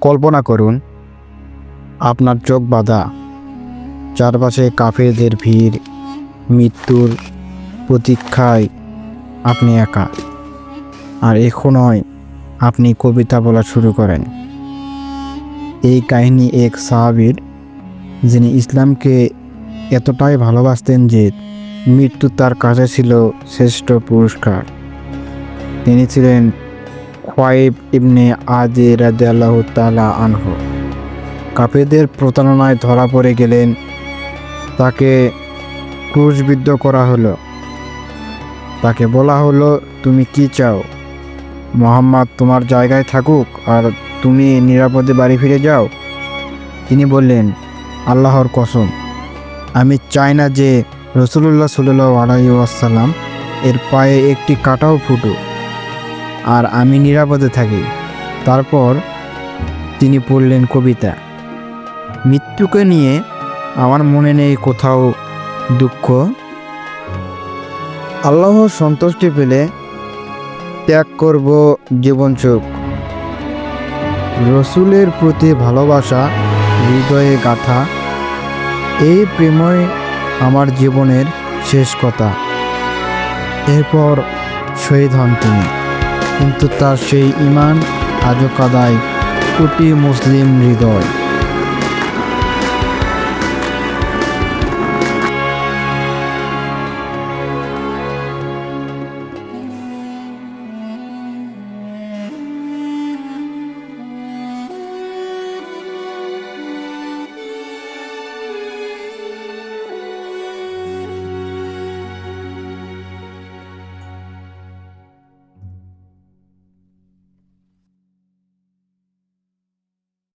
কল্পনা করুন, আপনার চোখ বাঁধা, চারপাশে কাফেরদের ভিড়, মৃত্যুর প্রতীক্ষায় আপনি একা। আর এখনই আপনি কবিতা বলা শুরু করেন। এই কাহিনী এক সাহাবীর, যিনি ইসলামকে এতটাই ভালোবাসতেন যে মৃত্যু তার কাছে ছিল শ্রেষ্ঠ পুরস্কার। তিনি ছিলেন খোয়াইব ইবনে আদি রাদিয়াল্লাহ তালা আনহ। কাপেদের প্রতারণায় ধরা পড়ে গেলেন, তাকে ক্রুশবিদ্ধ করা হলো। তাকে বলা হলো, তুমি কি চাও? মোহাম্মদ তোমার জায়গায় থাকুক আর তুমি নিরাপদে বাড়ি ফিরে যাও। তিনি বললেন, আল্লাহর কসম, আমি চাই না যে রসুল্লাহ সাল্লাহ আলাইসাল্লাম এর পায়ে একটি কাটাও ফুটুক। আর আমি নিরাপদে থাকি। তারপর তিনি পড়লেন কবিতা। মৃত্যুকে নিয়ে আমার মনে নেই কোথাও দুঃখ। আল্লাহর সন্তুষ্টি পেলে ত্যাগ করব জীবন চোখ রসুলের প্রতি ভালোবাসা, হৃদয়ে গাথা, এই প্রেমই আমার জীবনের শেষ কথা। এরপর শহীদ হন তিনি। কিন্তু তার সেই ইমান আজও কাদায় কোটি মুসলিম হৃদয়।